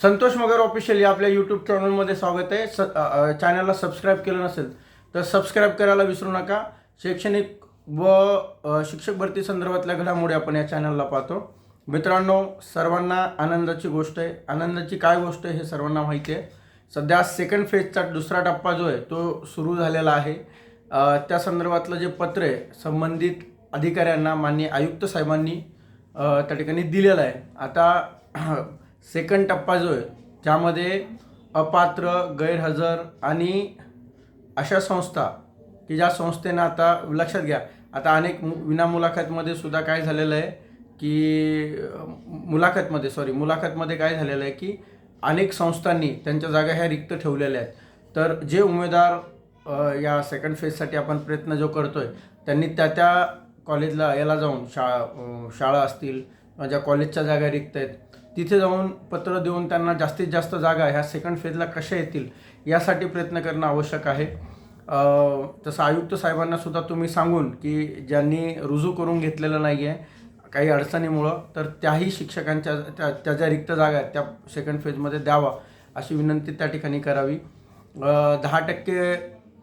संतोष मगर official या आपल्या YouTube चॅनलमध्ये स्वागत आहे. स चॅनलला सबस्क्राईब केलं नसेल तर सबस्क्राईब करायला विसरू नका. शैक्षणिक व शिक्षक भरती संदर्भातल्या घडामोडी आपण या चॅनलला पाहतो. मित्रांनो सर्वांना आनंदाची गोष्ट आहे. आनंदाची काय गोष्ट आहे हे सर्वांना माहिती आहे. सध्या सेकंड फेजचा दुसरा टप्पा जो आहे तो सुरू झालेला आहे. त्या संदर्भातलं जे पत्र आहे संबंधित अधिकाऱ्यांना माननीय आयुक्त साहेबांनी त्या ठिकाणी दिलेलं आहे. आता सेकंड टप्पा जो आहे ज्यामध्ये अपात्र गैरहजर आणि अशा संस्था की ज्या संस्थेनं आता लक्षात घ्या आता अनेक मु विना मुलाखतमध्ये सुद्धा काय झालेलं आहे की मुलाखतमध्ये सॉरी मुलाखतमध्ये काय झालेलं आहे की अनेक संस्थांनी त्यांच्या जागा ह्या रिक्त ठेवलेल्या आहेत. तर जे उमेदवार या सेकंड फेजसाठी आपण प्रयत्न जो करतो आहे त्यांनी त्या त्या कॉलेजला याला जाऊन शाळा शाळा असतील ज्या कॉलेजच्या जागा रिक्त आहेत तिथे जाऊन पत्र देऊन त्यांना जास्तीत जास्त जागा ह्या सेकंड फेजला कशा येतील यासाठी प्रयत्न करणं आवश्यक आहे. तसं आयुक्त साहेबांना सुद्धा तुम्ही सांगून की ज्यांनी रुजू करून घेतलेलं नाही आहे काही अडचणीमुळं तर त्याही शिक्षकांच्या त्या त्या ज्या रिक्त जागा आहेत त्या सेकंड फेजमध्ये द्यावा अशी विनंती त्या ठिकाणी करावी. दहा टक्के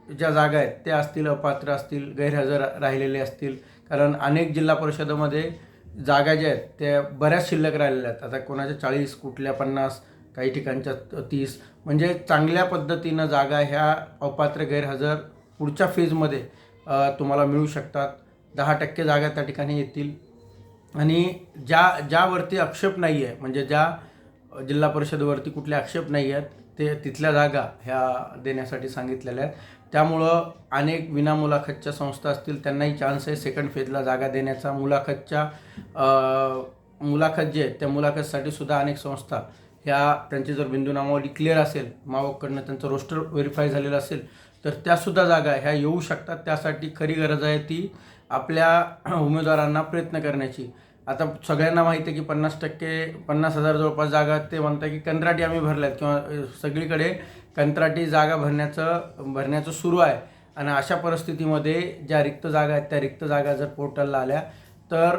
ज्या जागा आहेत त्या असतील अपात्र असतील गैरहजर राहिलेले असतील कारण अनेक जिल्हा परिषदेमध्ये जागा ज्या आहेत त्या बऱ्याच शिल्लक राहिलेल्या आहेत. आता कोणाच्या चाळीस कुठल्या पन्नास काही ठिकाणच्या तीस म्हणजे चांगल्या पद्धतीनं जागा ह्या अपात्र गैरहजर पुढच्या फेजमध्ये तुम्हाला मिळू शकतात. दहा टक्के जागा त्या ठिकाणी येतील. आणि ज्या ज्यावरती आक्षेप नाही आहे म्हणजे ज्या जिल्हा परिषदवरती कुठले आक्षेप नाही आहेत ते तिथल्या जागा ह्या देण्यासाठी सांगितलेल्या आहेत. त्यामुळं अनेक विना मुलाखतच्या संस्था असतील त्यांनाही चान्स आहे सेकंड फेजला जागा देण्याचा. मुलाखतच्या मुलाखत जे आहेत त्या मुलाखतसाठी सुद्धा अनेक संस्था ह्या त्यांची जर बिंदू नामावली क्लिअर असेल मावककडनं त्यांचं रोस्टर व्हेरीफाय झालेलं असेल तर त्यासुद्धा जागा ह्या येऊ शकतात त्यासाठी खरी गरज आहे ती आपल्या उमेदवारांना प्रयत्न करण्याची. आता सगळ्यांना माहिती आहे की पन्नास टक्के पन्नास हजार जवळपास जागा ते म्हणतात की कंत्राटी आम्ही भरल्यात किंवा सगळीकडे कंत्राटी जागा भरण्याचं भरण्याचं सुरू आहे. आणि अशा परिस्थितीमध्ये ज्या रिक्त जागा आहेत त्या रिक्त जागा जर पोर्टलला आल्या तर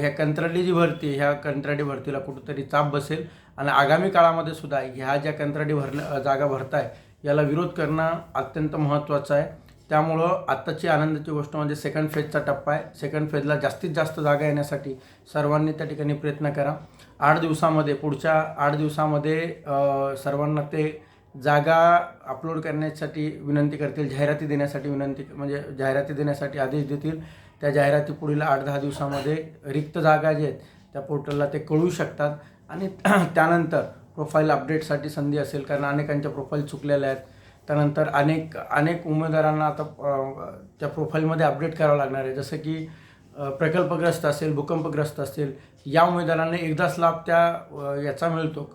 ह्या कंत्राटी जी भरती ह्या कंत्राटी भरतीला कुठंतरी चाप बसेल. आणि आगामी काळामध्ये सुद्धा ह्या ज्या कंत्राटी भरल्या जागा भरताय याला विरोध करणं अत्यंत महत्त्वाचं आहे. त्यामुळं आत्ताची आनंदाची गोष्ट म्हणजे सेकंड फेजचा टप्पा आहे. सेकंड फेजला जास्तीत जास्त जागा येण्यासाठी सर्वांनी त्या ठिकाणी प्रयत्न करा. आठ दिवसामध्ये पुढच्या आठ दिवसामध्ये सर्वांना ते जागा अपलोड करण्यासाठी विनंती करतील जाहिराती देण्यासाठी विनंती म्हणजे जाहिराती देण्यासाठी आदेश देतील. त्या जाहिराती पुढील आठ दहा दिवसामध्ये रिक्त जागा जे आहेत त्या पोर्टलला ते कळू शकतात. आणि त्यानंतर प्रोफाईल अपडेटसाठी संधी असेल कारण अनेकांच्या प्रोफाईल चुकलेल्या आहेत. त्यानंतर अनेक अनेक उमेदवारांना आता त्या प्रोफाईलमध्ये अपडेट करावं लागणार आहे. जसं की प्रकल्पग्रस्त असेल भूकंपग्रस्त असेल या उमेदवारांना एकदाच लाभ त्या याचा मिळतो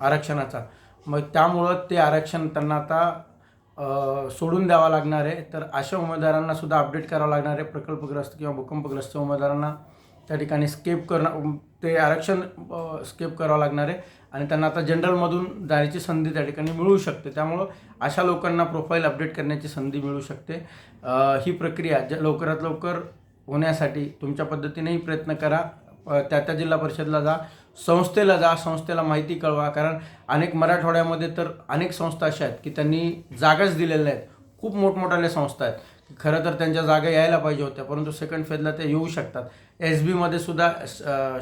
आरक्षणाचा. मग त्यामुळं ते आरक्षण त्यांना आता सोडून द्यावं लागणार आहे. तर अशा उमेदवारांना सुद्धा अपडेट करावं लागणार आहे. प्रकल्पग्रस्त किंवा भूकंपग्रस्त उमेदवारांना त्या ठिकाणी स्केप करणं ते आरक्षण स्केप करावं लागणार आहे. आणि त्यांना आता जनरलमधून जाण्याची संधी त्या ठिकाणी मिळू शकते. त्यामुळं अशा लोकांना प्रोफाईल अपडेट करण्याची संधी मिळू शकते. ही प्रक्रिया ज लवकरात लवकर होण्यासाठी तुमच्या पद्धतीनेही प्रयत्न करा. त्या त्या जिल्हा परिषदला जा संस्थेला जा संस्थेला माहिती कळवा. कारण अनेक मराठवाड्यामध्ये तर अनेक संस्था अशा आहेत की त्यांनी जागाच दिलेल्या आहेत खूप मोठमोठाल्या संस्था आहेत. खरं तर त्यांच्या जागा यायला पाहिजे होत्या परंतु सेकंड फेजला ते येऊ शकतात. एस बीमध्ये सुद्धा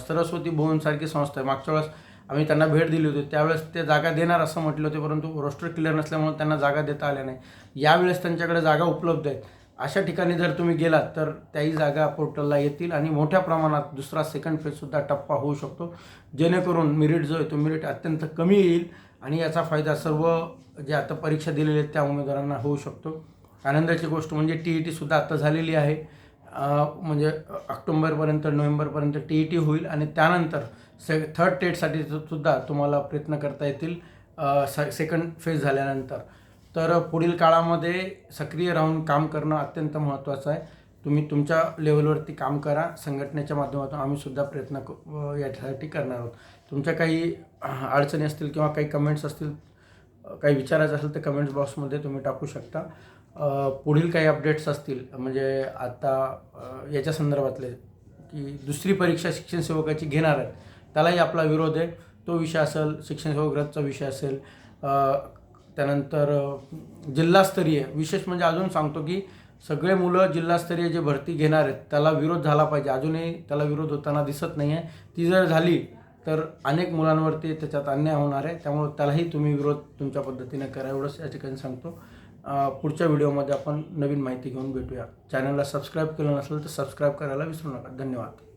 सरस्वती भुवनसारखी संस्था आहे. मागच्या वेळेस आम्ही त्यांना भेट दिली होती. त्यावेळेस ते जागा देणार असं म्हटलं होते परंतु रोस्टर क्लिअर नसल्यामुळे त्यांना जागा देता आल्या नाही. यावेळेस त्यांच्याकडे जागा उपलब्ध आहेत. अशा ठिकाणी जर तुम्ही गेलात तर त्याही जागा पोर्टलला येतील आणि मोठ्या प्रमाणात दुसरा सेकंड फेजसुद्धा टप्पा होऊ शकतो. जेणेकरून मिरिट जो आहे तो मिरिट अत्यंत कमी येईल आणि याचा फायदा सर्व जे आता परीक्षा दिलेल्या आहेत त्या उमेदवारांना होऊ शकतो. आनंदाची गोष्ट म्हणजे टी ई टीसुद्धा आता झालेली आहे. म्हणजे ऑक्टोंबरपर्यंत नोव्हेंबरपर्यंत टी ई टी होईल आणि त्यानंतर से थर्ड टेटसाठी सुद्धा तुम्हाला प्रयत्न करता येतील से सेकंड फेज झाल्यानंतर. तर पुढील काळामध्ये सक्रिय राहून काम करणं अत्यंत महत्त्वाचं आहे. तुम्ही तुमच्या लेवलवरती काम करा. संघटनेच्या माध्यमातून आम्हीसुद्धा प्रयत्न क- याच्यासाठी करणार आहोत. तुमच्या काही अडचणी असतील किंवा काही कमेंट्स असतील काही विचारायचं असेल तर कमेंट्स बॉक्समध्ये तुम्ही टाकू शकता. पुढील काही अपडेट्स असतील म्हणजे आता याच्या संदर्भातले की दुसरी परीक्षा शिक्षण सेवकाची घेणार आहेत त्यालाही आपला विरोध आहे. तो विषय असेल शिक्षण सेवाग्रहचा विषय असेल त्यानंतर जिल्हास्तरीय विशेष म्हणजे अजून सांगतो की सगळे मुलं जिल्हास्तरीय जे भरती घेणार आहेत त्याला विरोध झाला पाहिजे. अजूनही त्याला विरोध होताना दिसत नाही आहे ती जर झाली तर अनेक मुलांवरती त्याच्यात अन्याय होणार आहे. त्यामुळे त्यालाही तुम्ही विरोध तुमच्या पद्धतीने करा. एवढंच या ठिकाणी सांगतो. पुढच्या व्हिडिओमध्ये आपण नवीन माहिती घेऊन भेटूया. चॅनलला सबस्क्राईब केलं नसेल तर सबस्क्राईब करायला विसरू नका. धन्यवाद.